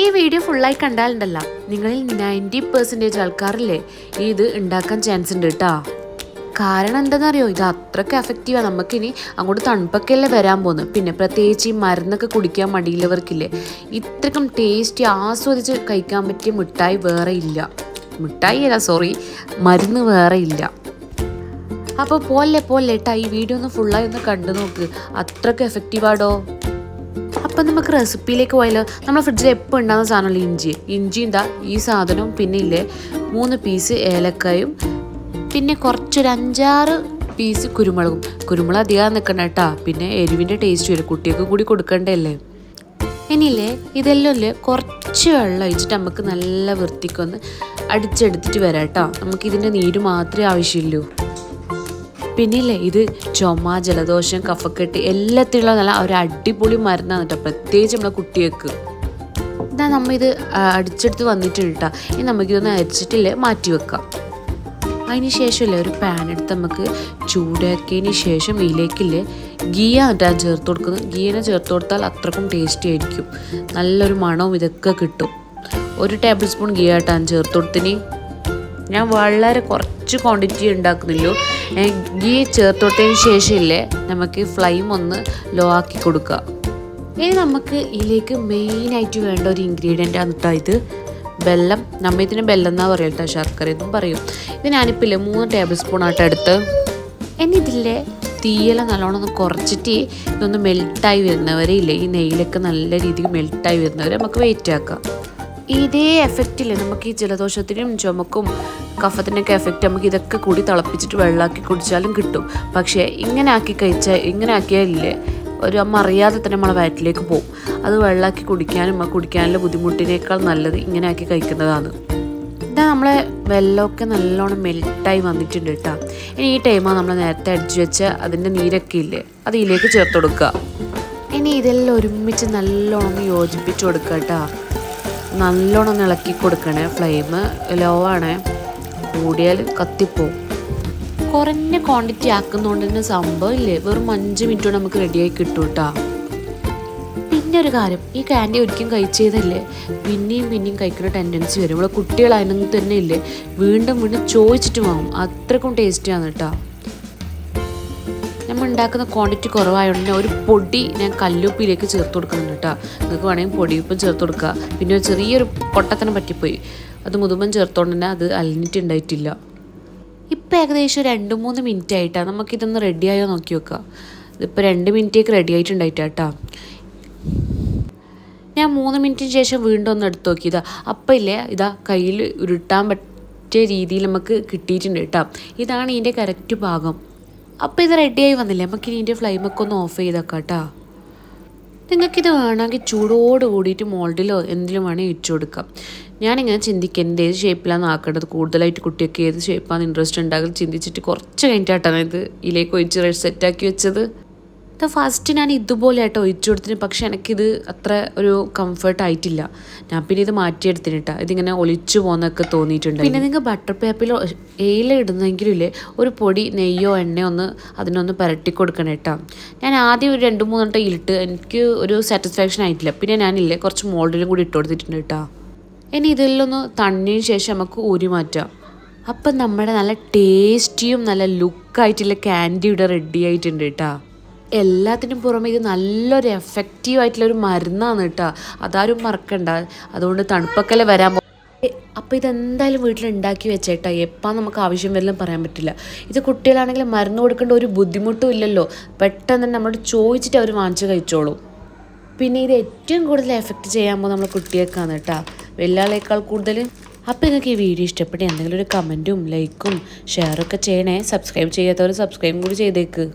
ഈ വീഡിയോ ഫുള്ളായി കണ്ടാലുണ്ടല്ലോ. നിങ്ങളിൽ നയന്റി പെർസെന്റേജ് ആൾക്കാരില്ലേ ഇത് ഉണ്ടാക്കാൻ ചാൻസ് ഉണ്ട് കേട്ടോ കാരണം എന്താണെന്നറിയോ ഇത് അത്രയ്ക്ക് എഫക്റ്റീവാണ് നമുക്കിനി അങ്ങോട്ട് തണുപ്പൊക്കെയല്ലേ വരാൻ പോകുന്നത്. പിന്നെ പ്രത്യേകിച്ച് ഈ മരുന്നൊക്കെ കുടിക്കാൻ മടിയുള്ളവർക്കില്ലേ ഇത്രക്കും ടേസ്റ്റി ആസ്വദിച്ച് കഴിക്കാൻ പറ്റിയ മിഠായി വേറെ ഇല്ല. മിഠായി അല്ല സോറി മരുന്ന് വേറെ ഇല്ല. അപ്പോൾ പോലെ പോലെ ഏട്ടാ ഈ വീഡിയോ ഒന്ന് ഫുള്ളായി ഒന്ന് കണ്ടു നോക്ക്. അത്രയ്ക്ക് എഫക്റ്റീവാടോ അപ്പം നമുക്ക് റെസിപ്പിയിലേക്ക് പോയാലോ? നമ്മുടെ ഫ്രിഡ്ജിൽ എപ്പോൾ ഉണ്ടാകുന്ന സാധനമല്ല ഇഞ്ചി. ഇഞ്ചി എന്താ? ഈ സാധനവും പിന്നെ ഇല്ലേ മൂന്ന് പീസ് ഏലക്കായും പിന്നെ കുറച്ചൊരു അഞ്ചാറ് പീസ് കുരുമുളകും. കുരുമുളക് അധികം നിൽക്കണം കേട്ടോ. പിന്നെ എരിവിന്റെ ടേസ്റ്റ് വരും. കുട്ടികൾക്ക് കൂടി കൊടുക്കണ്ടല്ലേ? ഇനിയില്ലേ ഇതെല്ലാം ഇല്ലേ? കുറച്ച് വെള്ളം ഒഴിച്ചിട്ട് നമുക്ക് നല്ല വൃത്തിക്കൊന്ന് അടിച്ചെടുത്തിട്ട് വരാം കേട്ടോ. നമുക്ക് ഇതിന്റെ നീര് മാത്രമേ ആവശ്യമുള്ളൂ. പിന്നില്ലേ ഇത് ചുമ ജലദോഷം കഫക്കെട്ട് എല്ലാത്തിനുള്ള നല്ല ഒരു അടിപൊളി മരുന്നാണ് കേട്ടോ പ്രത്യേകിച്ച് നമ്മളെ കുട്ടികൾക്ക്. ഇതാ നമ്മ ഇത് അടിച്ചെടുത്ത് വന്നിട്ടുണ്ട് കേട്ടോ ഇനി നമുക്കിതൊന്ന് അരിച്ചിട്ടില്ലേ മാറ്റി വെക്കാം. അതിന് ശേഷമില്ലേ ഒരു പാൻ എടുത്ത് നമുക്ക് ചൂടാക്കിയതിന് ശേഷം ഇതിലേക്കില്ലേ ഗീയ ഞാൻ ചേർത്ത് കൊടുക്കുന്നത്. ഗീനെ ചേർത്ത് കൊടുത്താൽ അത്രക്കും ടേസ്റ്റി ആയിരിക്കും. നല്ലൊരു മണവും ഇതൊക്കെ കിട്ടും. ഒരു ടേബിൾ സ്പൂൺ ഗീ ആട്ടാൻ ചേർത്ത് കൊടുത്തിന് ഞാൻ വളരെ കുറച്ച് ക്വാണ്ടിറ്റി ഉണ്ടാക്കുന്നുള്ളൂ ഏ, ഗീ ചേർത്തോട്ടതിന് ശേഷമില്ലേ? നമുക്ക് ഫ്ലെയിം ഒന്ന് ലോ ആക്കി കൊടുക്കുക ഇനി നമുക്ക് ഇതിലേക്ക് മെയിനായിട്ട് വേണ്ട ഒരു ഇൻഗ്രീഡിയന്റ് ആണ് കേട്ടോ ഇത്. വെല്ലം നമ്മ ഇതിന് ബെല്ലം എന്നാ പറയുക കേട്ടോ ശർക്കര എന്നും പറയും. ഇത് ഞാനിപ്പോൾ ഇല്ലേ മൂന്ന് ടേബിൾ സ്പൂൺ ആട്ടോ എടുത്ത്. ഇനി ഇതിലെ തീയെല്ലാം നല്ലോണം ഒന്ന് കുറച്ചിട്ട് ഇതൊന്ന് മെൽട്ടായി വരുന്നവരെ ഇല്ലേ ഈ നെയ്യിലൊക്കെ നല്ല രീതിക്ക് മെൽട്ടായി വരുന്നവരെ നമുക്ക് വെയിറ്റ് ആക്കാം. ഇതേ എഫക്റ്റിൽ നമുക്ക് ഈ ജലദോഷത്തിനും ചുമക്കും കഫത്തിനൊക്കെ എഫക്റ്റ് നമുക്ക് ഇതൊക്കെ കൂടി തിളപ്പിച്ചിട്ട് വെള്ളമാക്കി കുടിച്ചാലും കിട്ടും. പക്ഷേ ഇങ്ങനെ ആക്കി കഴിച്ചാൽ ഇങ്ങനെ ആക്കിയാലില്ലേ ഒരു അമ്മ അറിയാതെ തന്നെ നമ്മളെ വയറ്റിലേക്ക് പോകും. അത് വെള്ളമാക്കി കുടിക്കാനും കുടിക്കാനുള്ള ബുദ്ധിമുട്ടിനേക്കാൾ നല്ലത് ഇങ്ങനെ ആക്കി കഴിക്കുന്നതാണ്. ഇതാ നമ്മളെ വെള്ളമൊക്കെ നല്ലോണം മെൽട്ടായി വന്നിട്ടുണ്ട് കേട്ടോ. ഇനി ഈ ടൈമാണ് നമ്മൾ നേരത്തെ അടിച്ചു വെച്ച അതിന്റെ നീരൊക്കെ ഇല്ലേ അത് ഇതിലേക്ക് ചേർത്ത് കൊടുക്കുക. ഇനി ഇതെല്ലാം ഒരുമിച്ച് നല്ലോണം യോജിപ്പിച്ച് കൊടുക്കുക കേട്ടോ. നല്ലോണം ഇളക്കി കൊടുക്കണേ. ഫ്ലെയിം ലോ ആണ്. കൂടിയാൽ കത്തിപ്പോവും. കുറഞ്ഞ ക്വാണ്ടിറ്റി ആക്കുന്നതുകൊണ്ട് തന്നെ സംഭവം ഇല്ലേ? വെറും അഞ്ച് മിനിറ്റ് കൊണ്ട് നമുക്ക് റെഡിയായി കിട്ടും കേട്ടോ പിന്നെ ഒരു കാര്യം ഈ കാൻഡി ഒരിക്കലും കഴിച്ചതല്ലേ? പിന്നെയും പിന്നെയും കഴിക്കുന്ന ടെൻഡൻസി വരും. ഇവിടെ കുട്ടികളായിരുന്നു തന്നെ ഇല്ലേ? വീണ്ടും വീണ്ടും ചോദിച്ചിട്ട് വാങ്ങും. അത്രക്കും ടേസ്റ്റിയാണ് കേട്ടോ ഉണ്ടാക്കുന്ന ക്വാണ്ടിറ്റി കുറവായതുകൊണ്ട് തന്നെ ഒരു പൊടി ഞാൻ കല്ലുപ്പിലേക്ക് ചേർത്ത് കൊടുക്കുന്നുണ്ട് കേട്ടോ നിങ്ങൾക്ക് വേണമെങ്കിൽ പൊടിയുപ്പം ചേർത്ത് കൊടുക്കുക പിന്നെ ചെറിയൊരു പൊട്ടത്തനം പറ്റിപ്പോയി. അത് മുതുമ്പം ചേർത്തോണ്ട് തന്നെ അത് അലിഞ്ഞിട്ടുണ്ടായിട്ടില്ല ഇപ്പം ഏകദേശം രണ്ട് മൂന്ന് മിനിറ്റ് ആയിട്ടാണ് നമുക്കിതൊന്ന് റെഡിയായോ നോക്കി വെക്കുക ഇതിപ്പോൾ രണ്ട് മിനിറ്റേക്ക് റെഡി ആയിട്ടുണ്ടായിട്ടാ കേട്ടോ ഞാൻ മൂന്ന് മിനിറ്റിന് ശേഷം വീണ്ടും ഒന്ന് എടുത്ത് നോക്കിയതാ അപ്പം ഇല്ലേ ഇതാ കയ്യിൽ ഉരുട്ടാൻ പറ്റിയ രീതിയിൽ നമുക്ക് കിട്ടിയിട്ടുണ്ട് കേട്ടോ ഇതാണ് ഇതിന്റെ കറക്റ്റ് ഭാഗം. അപ്പോൾ ഇത് റെഡിയായി വന്നില്ലേ? നമുക്ക് ഇനി ഇതിന്റെ ഫ്ലെയിമൊക്കെ ഒന്ന് ഓഫ് ചെയ്തേക്കാം കേട്ടോ. നിങ്ങൾക്കിത് വേണമെങ്കിൽ ചൂടോട് കൂടിയിട്ട് മോൾഡിലോ എന്തിലും വേണമെങ്കിൽ ഇച്ചു കൊടുക്കാം. ഞാനിങ്ങനെ ചിന്തിക്കുന്നത് ഏത് ഷേപ്പിലാണ് ആക്കേണ്ടത് കൂടുതലായിട്ട് കുട്ടിയൊക്കെ ഏത് ഷേപ്പാണ് ഇൻട്രസ്റ്റ് ഉണ്ടാകുന്നത് ചിന്തിച്ചിട്ട് കുറച്ച് കഴിഞ്ഞിട്ടാണ് ഇത് ഇതിലേക്ക് ഒഴിച്ച് സെറ്റാക്കി വെച്ചത്. ഫസ്റ്റ് ഞാൻ ഇതുപോലെ ആട്ടോ ഒഴിച്ചു കൊടുത്തിന്. പക്ഷെ എനിക്കിത് അത്ര ഒരു കംഫർട്ട് ആയിട്ടില്ല. ഞാൻ പിന്നെ ഇത് മാറ്റിയെടുത്തിന് കേട്ടോ ഇതിങ്ങനെ ഒളിച്ചു പോകുന്നൊക്കെ തോന്നിയിട്ടുണ്ട് പിന്നെ നിങ്ങൾ ബട്ടർ പേപ്പറിലോ ഏല ഇടുന്നെങ്കിലും ഇല്ലേ? ഒരു പൊടി നെയ്യോ എണ്ണയോ ഒന്ന് അതിനൊന്ന് പുരട്ടി കൊടുക്കണം കേട്ടോ ഞാൻ ആദ്യം ഒരു രണ്ട് മൂന്ന് വട്ടം ഇട്ട് എനിക്ക് ഒരു സാറ്റിസ്ഫാക്ഷൻ ആയിട്ടില്ല. പിന്നെ ഞാനില്ലേ കുറച്ച് മോൾഡിലും കൂടി ഇട്ട് കൊടുത്തിട്ടുണ്ട് കേട്ടോ ഇനി ഇതിലൊന്ന് തണ്ണിന് ശേഷം നമുക്ക് ഊരി മാറ്റാം. അപ്പം നമ്മുടെ നല്ല ടേസ്റ്റിയും നല്ല ലുക്കായിട്ടുള്ള ക്യാൻഡി ഇവിടെ റെഡി ആയിട്ടുണ്ട് കേട്ടോ എല്ലാത്തിനും പുറമെ ഇത് നല്ലൊരു എഫക്റ്റീവ് ആയിട്ടുള്ള ഒരു മരുന്നാണ് കേട്ടോ അതാരും മറക്കണ്ട. അതുകൊണ്ട് തണുപ്പൊക്കെ വരാൻ അപ്പോൾ ഇതെന്തായാലും വീട്ടിൽ ഉണ്ടാക്കി വെച്ചേട്ടാ. എപ്പോൾ നമുക്ക് ആവശ്യം വരില്ലെന്ന് പറയാൻ പറ്റില്ല. ഇത് കുട്ടികളാണെങ്കിൽ മരുന്ന് കൊടുക്കേണ്ട ഒരു ബുദ്ധിമുട്ടും ഇല്ലല്ലോ. പെട്ടെന്ന് തന്നെ നമ്മളോട് ചോദിച്ചിട്ട് അവർ വാങ്ങിച്ച് കഴിച്ചോളും. പിന്നെ ഇത് ഏറ്റവും കൂടുതൽ എഫക്റ്റ് ചെയ്യാൻ പോകുന്ന നമ്മൾ കുട്ടികൾക്കാണ് കേട്ടോ വെല്ലാളേക്കാൾ കൂടുതൽ. അപ്പോൾ നിങ്ങൾക്ക് ഈ വീഡിയോ ഇഷ്ടപ്പെട്ട് എന്തെങ്കിലും ഒരു കമന്റും ലൈക്കും ഷെയറൊക്കെ ചെയ്യണേ. സബ്സ്ക്രൈബ് ചെയ്യാത്തവർ സബ്സ്ക്രൈബും കൂടി ചെയ്തേക്ക്.